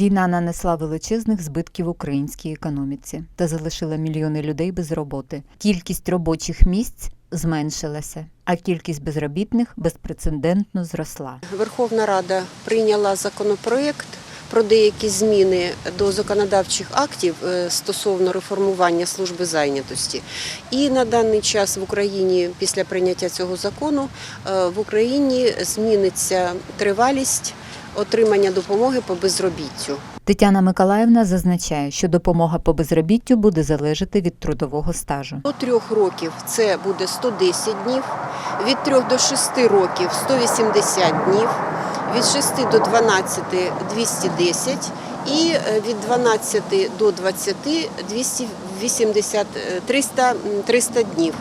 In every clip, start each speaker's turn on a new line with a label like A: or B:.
A: Війна нанесла величезних збитків українській економіці та залишила мільйони людей без роботи. Кількість робочих місць зменшилася, а кількість безробітних безпрецедентно зросла.
B: Верховна Рада прийняла законопроект про деякі зміни до законодавчих актів е, стосовно реформування служби зайнятості. І на даний час в Україні, після прийняття цього закону, е, в Україні зміниться тривалість отримання допомоги по безробіттю.
A: Тетяна Миколаївна зазначає, що допомога по безробіттю буде залежати від трудового стажу.
B: До трьох років це буде 110 днів, від 3 до 6 років 180 днів, від 6 до 12 – 210 і е, від 12 до 20 – 280, е, 300, м, 300 днів.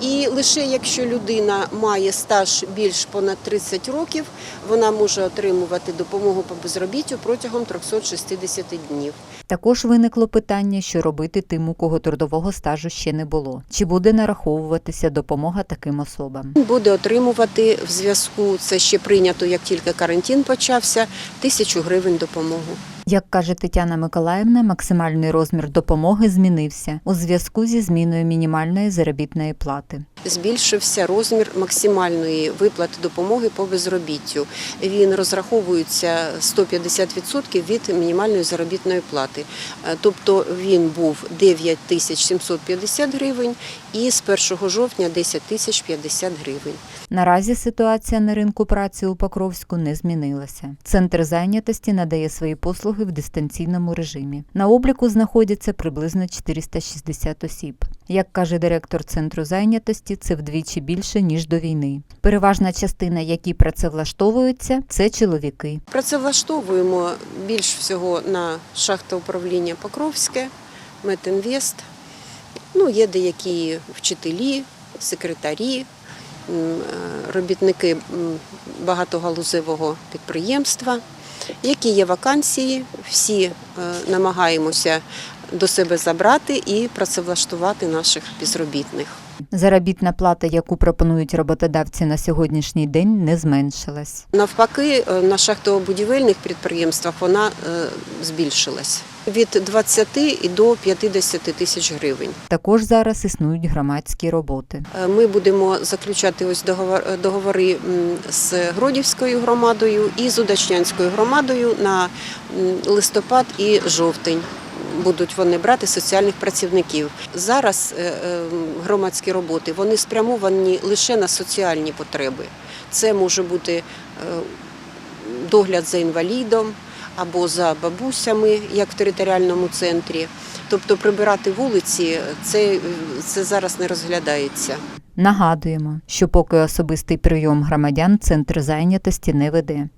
B: І лише якщо людина має стаж більш понад 30 років, вона може отримувати допомогу по безробіттю протягом 360 днів.
A: Також виникло питання, що робити тим, у кого трудового стажу ще не було. Чи буде нараховуватися допомога таким особам?
B: Буде отримувати в зв'язку, це ще прийнято, як тільки карантин почався, тисячу гривень допомогу.
A: Як каже Тетяна Миколаївна, максимальний розмір допомоги змінився у зв'язку зі зміною мінімальної заробітної плати.
B: Збільшився розмір максимальної виплати допомоги по безробіттю. Він розраховується 150% від мінімальної заробітної плати. Е, Тобто він був 9 тисяч 750 гривень і з 1 жовтня 10 тисяч 50 гривень.
A: Наразі ситуація на ринку праці у Покровську не змінилася. Центр зайнятості надає свої послуги в дистанційному режимі. На обліку знаходяться приблизно 460 осіб. Як каже директор центру зайнятості, це вдвічі більше ніж до війни. Переважна частина, які працевлаштовуються, це чоловіки.
B: Працевлаштовуємо більш всього на шахтоуправління Покровське, Метінвест. Ну, є деякі вчителі, секретарі, робітники м, багатогалузевого підприємства. Які є вакансії, всі е, намагаємося до себе забрати і працевлаштувати наших безробітних.
A: Заробітна плата, яку пропонують роботодавці на сьогоднішній день, не зменшилась.
B: Навпаки, е, на шахтово-будівельних підприємствах вона е, збільшилась від 20 і до 50 тисяч гривень.
A: Також зараз існують громадські роботи.
B: Е, Ми будемо заключати ось договор- е, договори з Гродівською громадою і з Удачнянською громадою на листопад і жовтень. Будуть вони брати соціальних працівників. Зараз е, громадські роботи вони спрямовані лише на соціальні потреби. Це може бути догляд за інвалідом або за бабусями, як в територіальному центрі. Тобто прибирати вулиці це, зараз не розглядається.
A: Нагадуємо, що поки особистий прийом громадян центр зайнятості не веде.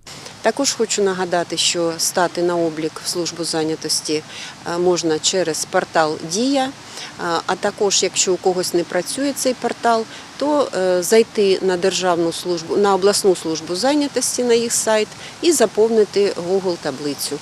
B: Також хочу нагадати, що стати на облік в службу зайнятості е, можна через портал Дія. Е, А також, якщо у когось не працює цей портал, то е, зайти на державну службу на обласну службу зайнятості на їх сайт і заповнити Google таблицю.